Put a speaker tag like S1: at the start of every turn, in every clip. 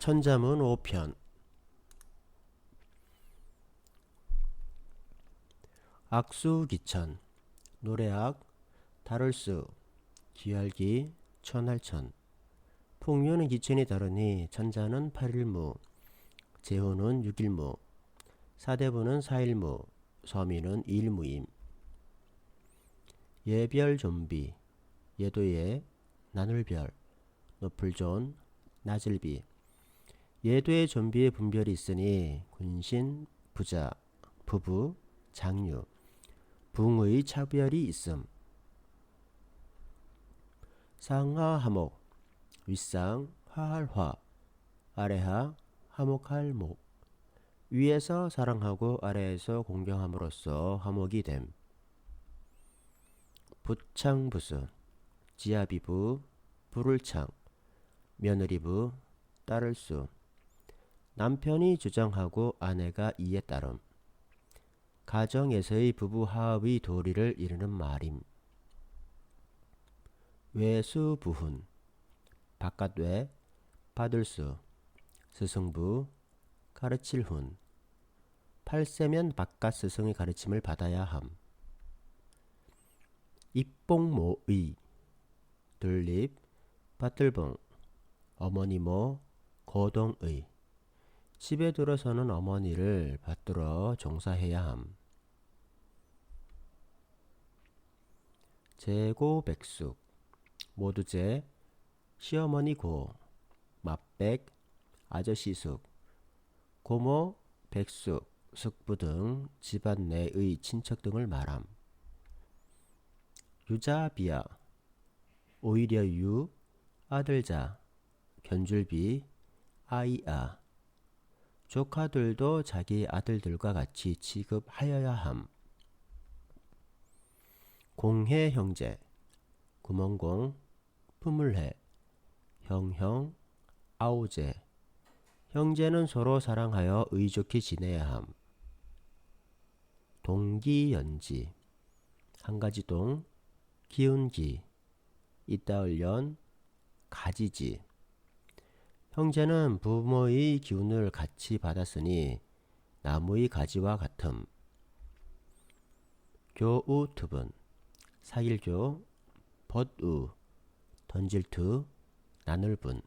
S1: 천자문 5편. 악수기천 노래악 다룰수 기할기 천할천. 풍류는 기천이 다르니 천자는 8일무 제호는 6일무 사대부는 4일무 서민은 2일무임. 예별 좀비 예도예 나눌별 높을존 낮을비 예도의 좀비의 분별이 있으니 군신, 부자, 부부, 장유, 붕의 차별이 있음. 상하 하목, 윗상 하할화, 아래하 하목할 목. 위에서 사랑하고 아래에서 공경함으로써 화목이 됨. 부창부수, 지아비부, 불을창, 며느리부, 따를 수. 남편이 주장하고 아내가 이에 따름. 가정에서의 부부 화합의 도리를 이루는 말임. 외수부훈 바깥외 받을 수 스승부 가르칠 훈 팔세면 바깥 스승의 가르침을 받아야 함. 입봉모의 들립 밭들봉 어머니모 고동의 집에 들어서는 어머니를 받들어 종사해야 함. 재고 백숙 모두제 시어머니 고 맛백 아저씨숙 고모 백숙 숙부 등 집안 내의 친척 등을 말함. 유자비야 오히려 유 아들자 견줄비 아이아 조카들도 자기 아들들과 같이 취급하여야 함. 공해 형제 구멍공 품을해 형형 아우제 형제는 서로 사랑하여 의좋게 지내야 함. 동기연지 한 가지 동 기운기 이따을 연 가지지 형제는 부모의 기운을 같이 받았으니 나무의 가지와 같음. 교우 투분 사일교 벗우 던질투 나눌분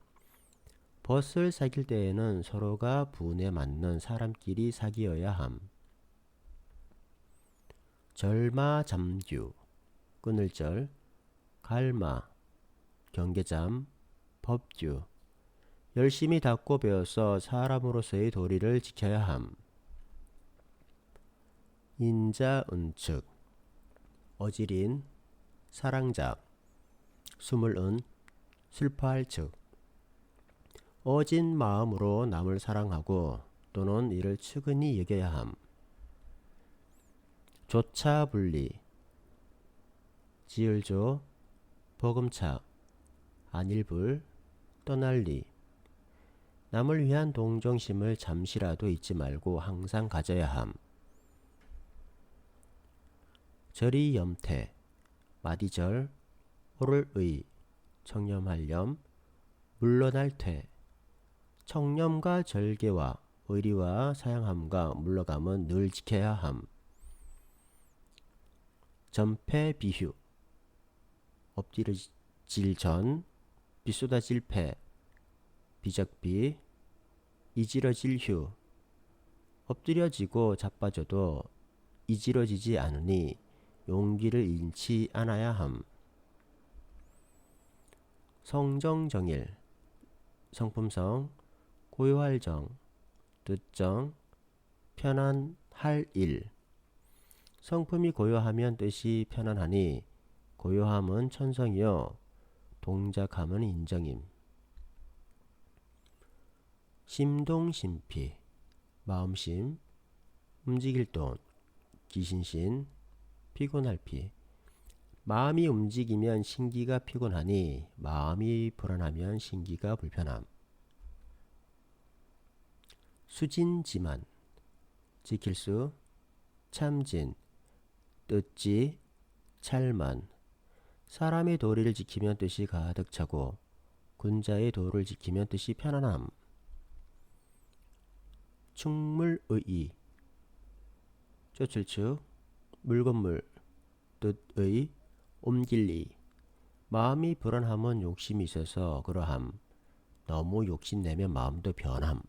S1: 벗을 사귈 때에는 서로가 분에 맞는 사람끼리 사귀어야 함. 절마 잠규 끊을 절 갈마 경계잠 법규 열심히 닦고 배워서 사람으로서의 도리를 지켜야 함. 인자 은축 어지린 사랑작 숨을 은 슬퍼할 즉 어진 마음으로 남을 사랑하고 또는 이를 측은히 여겨야 함. 조차 분리 지을조 버금차 안일불 떠날리 남을 위한 동정심을 잠시라도 잊지 말고 항상 가져야 함. 절이 염태, 마디절, 호를의, 청렴할염, 물러날 퇴, 청렴과 절개와 의리와 사양함과 물러감은 늘 지켜야 함. 전패 비휴, 엎드려질 전, 비쏟아질 패, 비적비, 이지러질 휴 엎드려지고 자빠져도 이지러지지 않으니 용기를 잃지 않아야 함. 성정정일 성품성 고요할정 뜻정 편안할 일 성품이 고요하면 뜻이 편안하니 고요함은 천성이요 동작함은 인정임. 심동심피 마음심 움직일 돈 기신신 피곤할 피. 마음이 움직이면 신기가 피곤하니 마음이 불안하면 신기가 불편함. 수진지만 지킬 수 참진 뜻지 찰만. 사람의 도리를 지키면 뜻이 가득 차고 군자의 도를 지키면 뜻이 편안함 충물의 쫓을즉 물건물 뜻의 옮길리 마음이 불안함은 욕심이 있어서 그러함. 너무 욕심내면 마음도 변함